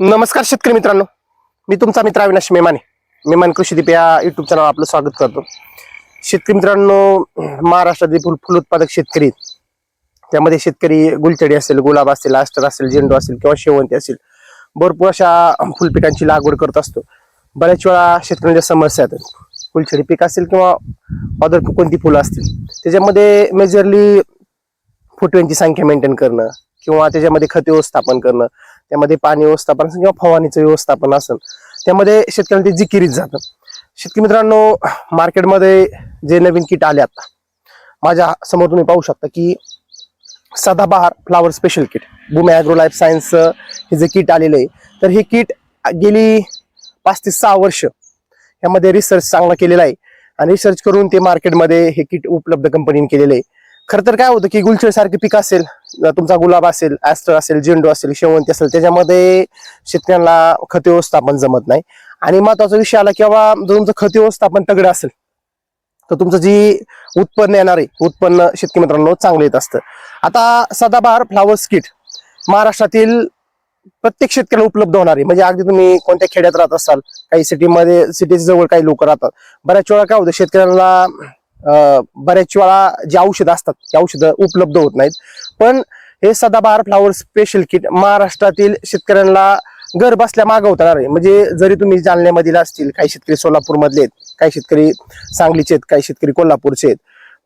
नमस्कार शेतकरी मित्रांनो. मी तुमचा मित्र अविनाश मेमाने. मेमान कृषीदीप या युट्यूब चॅनल आपलं स्वागत करतो. शेतकरी मित्रांनो महाराष्ट्रातील फुल फुल उत्पादक शेतकरी त्यामध्ये शेतकरी गुलचडी असेल गुलाब असेल आस्टर असेल झेंडू असेल किंवा शेवंती असेल भरपूर अशा फुलपिकांची लागवड करत असतो. बऱ्याच वेळा शेतकऱ्यांच्या समस्या आहेत गुलछडी पीक असेल किंवा अदर कोणती फुलं असतील त्याच्यामध्ये मेजरली फुटव्यांची संख्या मेंटेन करणं किंवा त्याच्यामध्ये खत व्यवस्थापन करणं त्यामध्ये पाणी व्यवस्थापन असेल किंवा फवारणीचं व्यवस्थापन असेल त्यामध्ये शेतकऱ्यांना ते जिकिरीत जातं. शेतकरी मित्रांनो मार्केटमध्ये जे नवीन किट आले आता माझ्यासमोर तुम्ही पाहू शकता की Sadabahar flower special kit boom agro life science हे जे किट आलेलं आहे तर हे किट गेली पाच ते सहा वर्ष यामध्ये रिसर्च चांगला केलेला आहे. आणि रिसर्च करून ते मार्केटमध्ये हे किट उपलब्ध कंपनीने केलेलं आहे. खर तर काय होतं की गुलछडी सारखे पीक असेल तुमचा गुलाब असेल ॲस्टर असेल झेंडू असेल शेवंती असेल त्याच्यामध्ये शेतकऱ्यांना खत व्यवस्थापन जमत नाही. आणि महत्त्वाचा विषय आला की बाबा जर तुमचं खत व्यवस्थापन तगडं असेल तर तुमचं जी उत्पन्न येणार आहे उत्पन्न शेतकरी मित्रांनो चांगलं येत असतं. आता सदाबहार फ्लावर्स किट महाराष्ट्रातील प्रत्येक शेतकऱ्याला उपलब्ध होणार आहे. म्हणजे अगदी तुम्ही कोणत्या खेड्यात राहत असाल काही सिटीमध्ये सिटीच्या जवळ काही लोक राहतात. बऱ्याच वेळा काय होतं शेतकऱ्यांना बऱ्याच वेळा जे औषधं असतात ती औषधं उपलब्ध होत नाहीत. पण हे सदाबहार फ्लावर स्पेशल किट महाराष्ट्रातील शेतकऱ्यांना घर बसल्या मागवता येणार आहे म्हणजे जरी तुम्ही जालन्यामधील असतील काही शेतकरी सोलापूरमधले आहेत काही शेतकरी सांगलीचे आहेत काही शेतकरी कोल्हापूरचे आहेत.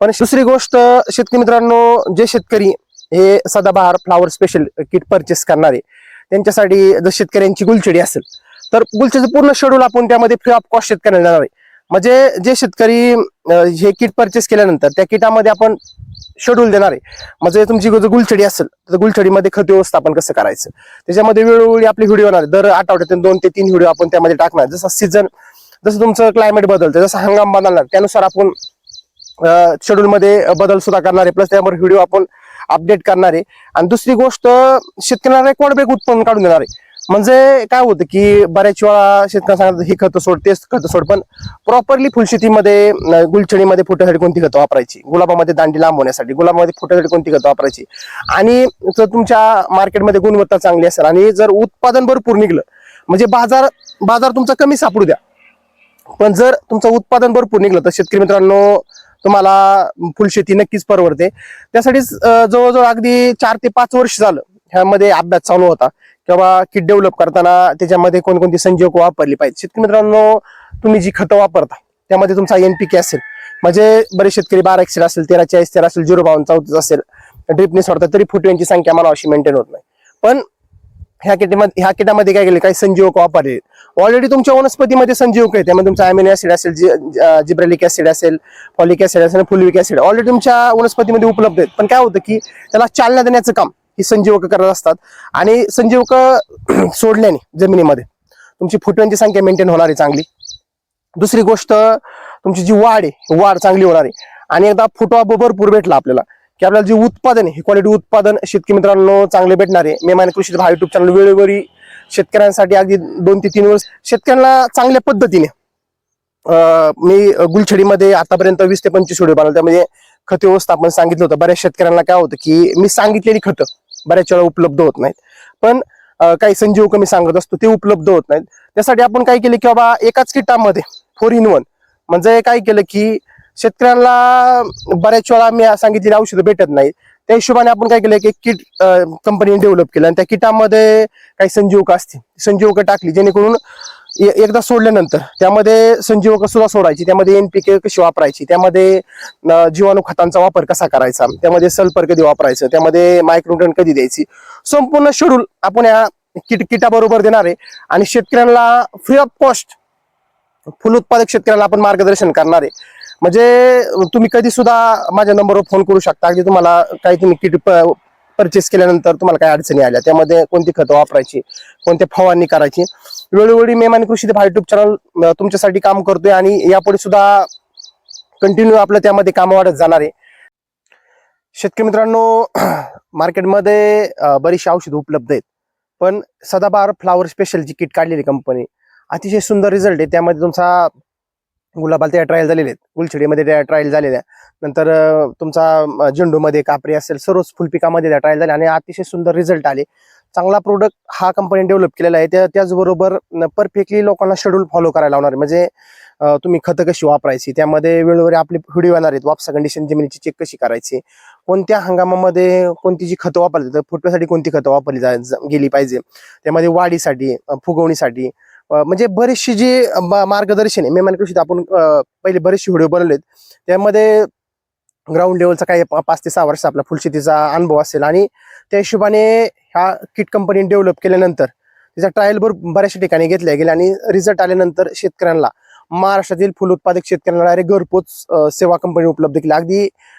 पण दुसरी गोष्ट शेतकरी मित्रांनो जे शेतकरी हे सदाबहार फ्लावर स्पेशल किट परचेस करणारे त्यांच्यासाठी जर शेतकऱ्यांची गुलछडी असेल तर गुलछडीचं पूर्ण शेड्यूल आपण त्यामध्ये फ्री ऑफ कॉस्ट शेतकऱ्यांना देणार आहे. म्हणजे जे शेतकरी हे किट परचेस केल्यानंतर त्या किटामध्ये आपण शेड्यूल देणार आहे. म्हणजे तुमची जर गुलछडी असेल तर गुलछडीमध्ये खत व्यवस्थापन कसं करायचं? त्याच्यामध्ये वेळोवेळी आपले व्हिडिओ येणार दर आठवड्यातून दोन ते तीन व्हिडिओ आपण त्यामध्ये टाकणार जसं सीझन जसं तुमचं क्लायमेट बदलतं जसं हंगाम बदलणार त्यानुसार आपण शेड्यूलमध्ये बदल सुद्धा करणार आहे. प्लस त्यावर व्हिडिओ आपण अपडेट करणार आहे. आणि दुसरी गोष्ट शेतकऱ्यांना रेकॉर्ड ब्रेक उत्पन्न काढून देणार आहे. म्हणजे काय होतं की बऱ्याच वेळा शेतकऱ्यांना सांगतात हे खतं सोड तेच खतं सोड. पण प्रॉपरली फुलशेतीमध्ये अं, गुलछडीमध्ये फुटासाठी कोणती खतं वापरायची? गुलाबामध्ये दांडी लांब होण्यासाठी गुलाबामध्ये फुटासाठी कोणती खतं वापरायची? आणि जर तुमच्या मार्केटमध्ये गुणवत्ता चांगली असेल आणि जर उत्पादन भरपूर निघलं म्हणजे बाजार बाजार तुमचा कमी सापडू द्या. पण जर तुमचं उत्पादन भरपूर निघलं तर शेतकरी मित्रांनो तुम्हाला फुलशेती नक्कीच परवडते. त्यासाठीच जवळजवळ अगदी चार ते पाच वर्ष झालं ह्यामध्ये अभ्यास चालू होता. किंवा किट डेव्हलप करताना त्याच्यामध्ये कोणकोणती संजीवक वापरली पाहिजे. शेतकरी मित्रांनो तुम्ही जी खतं वापरता त्यामध्ये तुमचा एनपीके असेल. म्हणजे बरेच शेतकरी बारा एकशे असेल तेरा चाळीस तेरा असेल झिरो बावन्न चौतीस असेल ड्रिपने सोडतात तरी फुटव्यांची संख्या मला अशी मेंटेन होत नाही. पण ह्या किटामध्ये ह्या किटामध्ये काय केले काही संजीवक वापरले. ऑलरेडी तुमच्या वनस्पतीमध्ये संजीवक आहे त्यामध्ये तुमचा अमिनो ऍसिड असेल जिब्रेलिक ऍसिड असेल फॉलिक ऍसिड असेल फुलविक ऍसिड ऑलरेडी तुमच्या वनस्पतीमध्ये उपलब्ध आहेत. पण काय होतं की त्याला चालना देण्याचं काम ही संजीवक करत असतात. आणि संजीवक सोडल्याने जमिनीमध्ये तुमची फुटव्यांची संख्या मेंटेन होणार आहे चांगली. दुसरी गोष्ट तुमची जी वाढ आहे वाढ चांगली होणार आहे. आणि एकदा फुटवा भरपूर भेटला आपल्याला की आपल्याला जे उत्पादन आहे हे क्वालिटी उत्पादन शेतकरी मित्रांनो चांगले भेटणार आहे. मेमान कृषी हा युट्यूब चॅनल वेळोवेळी शेतकऱ्यांसाठी अगदी दोन ते तीन वर्ष शेतकऱ्यांना चांगल्या पद्धतीने मी गुलछडीमध्ये आतापर्यंत वीस ते पंचवीस व्हिडिओ बनवला. त्यामध्ये खत व्यवस्थापन सांगितलं होतं. बऱ्याच शेतकऱ्यांना काय होतं की मी सांगितलेली खतं बऱ्याच वेळा उपलब्ध होत नाहीत. पण काही संजीव कमी सांगत असतो ते उपलब्ध होत नाहीत. त्यासाठी आपण काय केलं की बाबा एकाच किटामध्ये फोर इन वन. म्हणजे काय केलं की शेतकऱ्यांना बऱ्याच वेळा मी सांगितलेली औषधं भेटत नाही त्या हिशोबाने आपण काय केलं की किट कंपनीने डेव्हलप केलं. आणि त्या किटामध्ये काही संजीवक असतील संजीवक टाकली जेणेकरून एकदा सोडल्यानंतर त्यामध्ये संजीवक सुद्धा सोडायची त्यामध्ये एनपीके कशी वापरायची त्यामध्ये जीवाणू खतांचा वापर कसा करायचा त्यामध्ये सल्फर कधी वापरायचं त्यामध्ये मायक्रोटन कधी द्यायची संपूर्ण शेड्यूल आपण या किट किटाबरोबर देणार आहे. आणि शेतकऱ्यांना फ्री ऑफ कॉस्ट फुल उत्पादक शेतकऱ्यांना आपण मार्गदर्शन करणार आहे. म्हणजे तुम्ही कधी सुद्धा माझ्या नंबरवर फोन करू शकता. की तुम्हाला काही तुम्ही किट परचेस केल्यानंतर तुम्हाला काही अडचणी आल्या त्यामध्ये कोणती खतं वापरायची कोणत्या फवारणी करायची. वेळोवेळी मेमानी कृषी हा युट्यूब चॅनल तुमच्यासाठी काम करतोय आणि यापुढे सुद्धा कंटिन्यू आपलं त्यामध्ये काम वाढत जाणार आहे. शेतकरी मित्रांनो मार्केटमध्ये बरीचशी औषधं उपलब्ध आहेत. पण सदाबहार फ्लावर स्पेशल जी किट काढलेली कंपनी अतिशय सुंदर रिझल्ट आहे. त्यामध्ये तुमचा गुलाबाला त्या ट्रायल झालेले आहेत. गुलछडीमध्ये त्या ट्रायल झालेल्या नंतर तुमचा झेंडूमध्ये कापरी असेल सर्वच फुलपिकामध्ये त्या ट्रायल झाल्या आणि अतिशय सुंदर रिझल्ट आले. चांगला प्रोडक्ट हा कंपनी डेव्हलप केलेला आहे. त्या त्याचबरोबर परफेक्टली लोकांना शेड्यूल फॉलो करायला लावणार आहे. म्हणजे तुम्ही खतं कशी वापरायची? त्यामध्ये वेळोवेळी आपले व्हिडिओ येणार आहेत. वापसा कंडिशन जमिनीची चेक कशी करायची? कोणत्या हंगामामध्ये कोणती जी खतं वापरली तर फुटव्यासाठी कोणती खतं वापरली जा गेली पाहिजे? त्यामध्ये वाढीसाठी फुगवणीसाठी म्हणजे बरीचशी जी मा- मार्गदर्शन आहे. मेमान कृषीत आपण पहिले बरेचसे व्हिडिओ बनवलेत. त्यामध्ये ग्राउंड लेवलचा काही पाच ते सहा वर्ष आपला फुलशेतीचा अनुभव असेल. आणि त्या हिशोबाने ह्या किट कंपनीने डेव्हलप केल्यानंतर त्याचा ट्रायल भर बऱ्याचशा ठिकाणी घेतल्या गेल्या आणि रिझल्ट आल्यानंतर शेतकऱ्यांना महाराष्ट्रातील फुल उत्पादक शेतकऱ्यांना डायरेक्ट घरपोच सेवा कंपनी उपलब्ध केली अगदी